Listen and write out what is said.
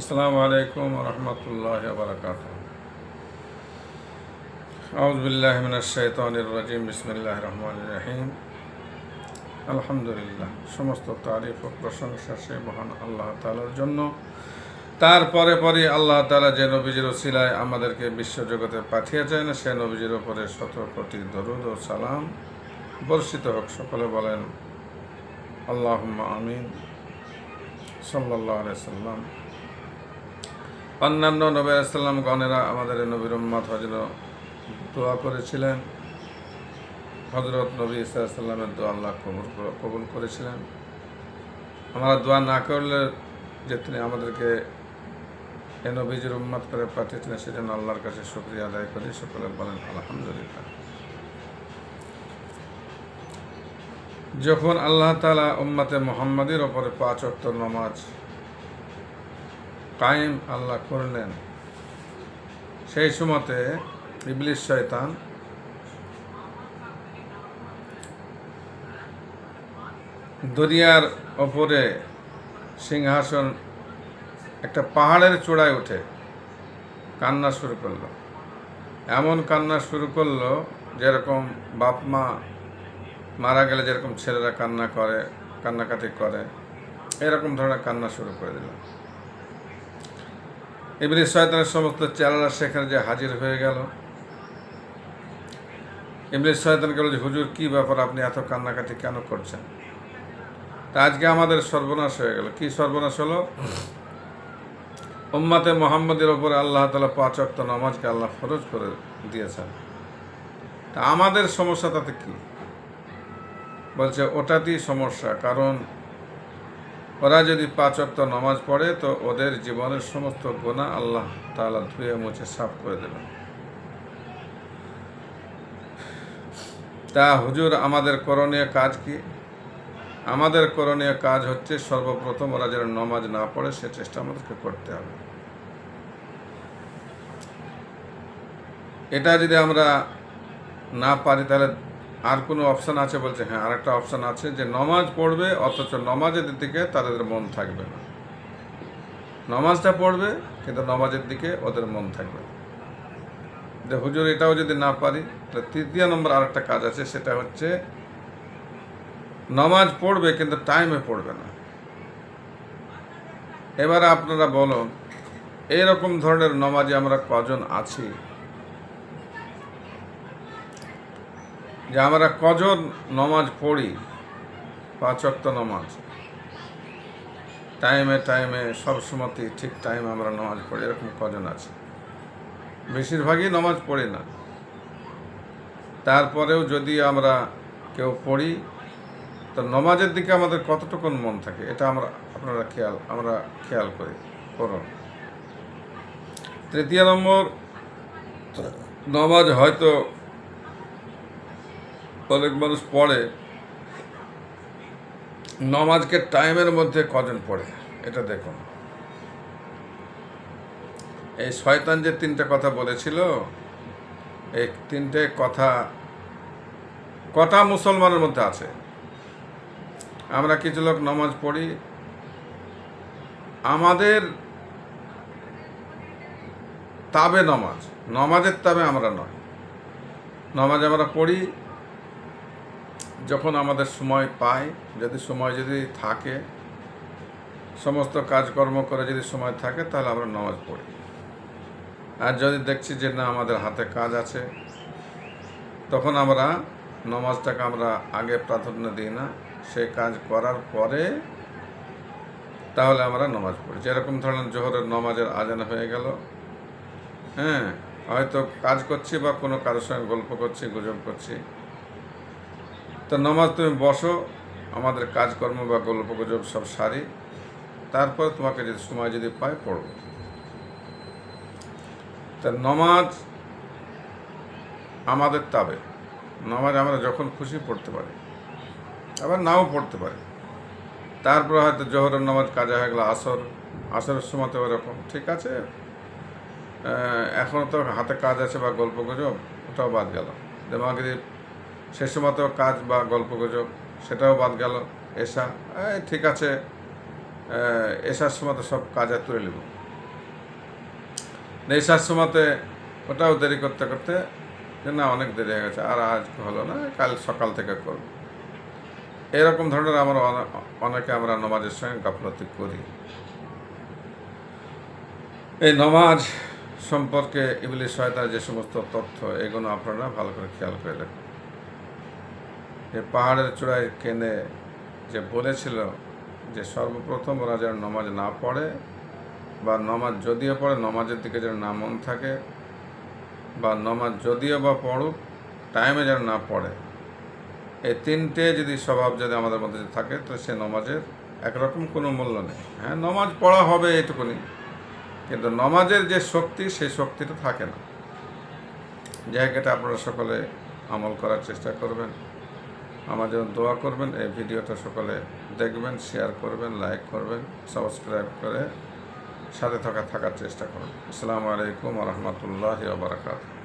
আসসালামু আলাইকুম রহমতুল্লাহ বারকাত আউজবিল্লাহ মিনাশাইতানির রাজিম বিসমিল্লাহ রহমান রহিম। আলহামদুলিল্লাহ, সমস্ত তারিফ ও প্রশংসা সে মহান আল্লাহ তালার জন্য। তারপরে পরে আল্লাহ তালা যে নবীজির ওসিলায় আমাদেরকে বিশ্বজগতে পাঠিয়েছেন, সে নবীজির ওপরে শত কোটি দরুদ ও সালাম বর্ষিত হোক। সকলে বলেন আল্লাহ আমিন। সাল্লাহ সাল্লাম অন্যান্য নবী আলাইসাল্লাম গণেরা আমাদের নবীর উম্মাদ হজর দোয়া করেছিলেন। হজরত নবী ইসলামের দোয়া আল্লাহ কবুল কবুল করেছিলেন। আমরা দোয়া না করলে যে তিনি আমাদেরকে এ নবীজির উম্মাদ করে পাঠিয়েছিলেন, সেজন্য আল্লাহর কাছে শুক্রিয়া আদায় করি। সকলে বলেন, আলহামদুলিল্লাহ। যখন আল্লাহ তালা উম্মাতে মোহাম্মদের ওপরে পাঁচ অক্ত নমাজ কায়েম আল্লাহ করলেন। সেই সময়তে ইবলিশ শয়তান দরিয়ার ওপরে সিংহাসন একটা পাহাড়ের চূড়ায় উঠে কান্না শুরু করল। এমন কান্না শুরু করল, যেরকম বাপ মা মারা গেলে যেরকম ছেলেরা কান্না করে, কান্নাকাটি করে, এরকম ধরনের কান্না শুরু করে দিল। ইবলিস শয়তানের সমস্ত চেলারা সেখানে যে হাজির হয়ে গেল। ইবলিস শয়তান গেল যে, হুজুর, কি ব্যাপার আপনি এত কান্নাকাটি কেন করছেন? তা আজকে আমাদের সর্বনাশ হয়ে গেল। কি সর্বনাশ হলো? উম্মাতে মোহাম্মদের ওপরে আল্লাহ তালা পাঁচ অক্ত নামাজকে আল্লাহ ফরজ করে দিয়েছেন। তা আমাদের সমস্যা তাতে কি? বলছে, ওটাতেই সমস্যা, কারণ ওরা যদি পাঁচ অক্ত নামাজ পড়ে, তো ওদের জীবনের সমস্ত গোনা আল্লাহ তালা ধুয়ে মুছে সাফ করে দেবেন। তা হুজুর, আমাদের করণীয় কাজ কি? আমাদের করণীয় কাজ হচ্ছে সর্বপ্রথম ওরা যেন নমাজ না পড়ে, সে চেষ্টা আমাদেরকে করতে হবে। এটা যদি আমরা না পারি, তাহলে আর কোনো অপশান আছে বলছে? হ্যাঁ আরেকটা অপশান আছে যে নমাজ পড়বে, অথচ নমাজের দিকে তাদের মন থাকবে না। নমাজটা পড়বে, কিন্তু নমাজের দিকে ওদের মন থাকবে। যে হুজুর, এটাও যদি না পারি, তাহলে তৃতীয় নম্বর আরেকটা কাজ আছে, সেটা হচ্ছে নমাজ পড়বে, কিন্তু টাইমে পড়বে না। এবারে আপনারা বলুন এইরকম ধরনের নমাজে আমরা কজন আছি? যে আমরা কজন নমাজ পড়ি? পাঁচক্ত নমাজ। টাইমে টাইমে, সব সময়তেই ঠিক টাইমে আমরা নমাজ পড়ি, এরকম কজন আছে? বেশিরভাগই নমাজ পড়ি না। তারপরেও যদি আমরা কেউ পড়ি, তো নমাজের দিকে আমাদের কতটুকুন মন থাকে, এটা আমরা, আপনারা খেয়াল, আমরা খেয়াল করি, করুন। তৃতীয় নম্বর, নমাজ হয়তো অনেক মানুষ পড়ে, নমাজকে টাইমের মধ্যে কজন পড়ে, এটা দেখুন। এই শয়তান যে তিনটে কথা বলেছিল, এই তিনটে কথা কটা মুসলমানের মধ্যে আছে? আমরা কিছু লোক নমাজ পড়ি, আমাদের তাবে নমাজ, নমাজের তাবে আমরা নয়। নমাজ আমরা পড়ি যখন আমাদের সময় পাই যদি সময় যদি থাকে, সমস্ত কাজকর্ম করে যদি সময় থাকে, তাহলে আমরা নামাজ পড়ি। আর যদি দেখছি যে না, আমাদের হাতে কাজ আছে, তখন আমরা নমাজটাকে আমরা আগে প্রাধান্য দিই না। সে কাজ করার পরে তাহলে আমরা নামাজ পড়ি। যেরকম ধরনের জোহরের নমাজের আজান হয়ে গেল হ্যাঁ হয়তো কাজ করছি বা কোনো কারোর সঙ্গে গল্প করছি, গুজব করছি তো নমাজ তুমি বসো, আমাদের কাজকর্ম বা গল্প গুজব সব সারি। তারপর তোমাকে যদি সময় যদি পায় পড়ব। তা নমাজ আমাদের তাবে। নামাজ আমরা যখন খুশি পড়তে পারি। আবার নাও পড়তে পারি। তারপর হয়তো জোহরের নামাজ কাজা হয়ে গেলো আসর, আসরের সময় তো ওরকম ঠিক আছে? এখনও তো হাতে কাজ আছে বা গল্প গুজব, ওটাও বাদ গেল। দেমাগিরি সময় কাজ বা গল্প গুজব, সেটাও বাদ গেল। এসা ঠিক আছে এসার সময়তে সব কাজ আর তুলে নেব। এসার সময়তে ওটাও দেরি করতে করতে যে না, অনেক দেরি হয়ে গেছে, আর আজ হলো না, কাল সকাল থেকে করব। এরকম ধরনের আমরা অনে- অনেকে আমরা নমাজের সঙ্গে গাফলতি করি। এই নমাজ সম্পর্কে ইবলিশ শয়তান যে সমস্ত তথ্য, এগুলো আপনারা ভালো করে খেয়াল করে দেখুন। যে পাহাড়ের চূড়ায় কেনে যে বলেছিল যে সর্বপ্রথম ওরা যেন নমাজ না পড়ে বা নমাজ যদিও পড়ে, নমাজের দিকে যেন না মন থাকে বা নমাজ যদিও বা পড়ুক টাইমে যেন না পড়ে। এই তিনটে যদি স্বভাব যদি আমাদের মধ্যে থাকে, তো সে নমাজের একরকম কোনো মূল্য নেই। হ্যাঁ নমাজ পড়া হবে এইটুকুনি, কিন্তু নমাজের যে শক্তি, সেই শক্তিটা থাকে না। জায়গাটা আপনারা সকলে আমল করার চেষ্টা করবেন। জন্য দোয়া করবেন, এই ভিডিওটা সকলে দেখবেন শেয়ার করবেন লাইক করবেন সাবস্ক্রাইব করে সাথে থাকা থাকার চেষ্টা করুন। আসসালামু আলাইকুম রহমতুল্লাহ বারাকাতুহ।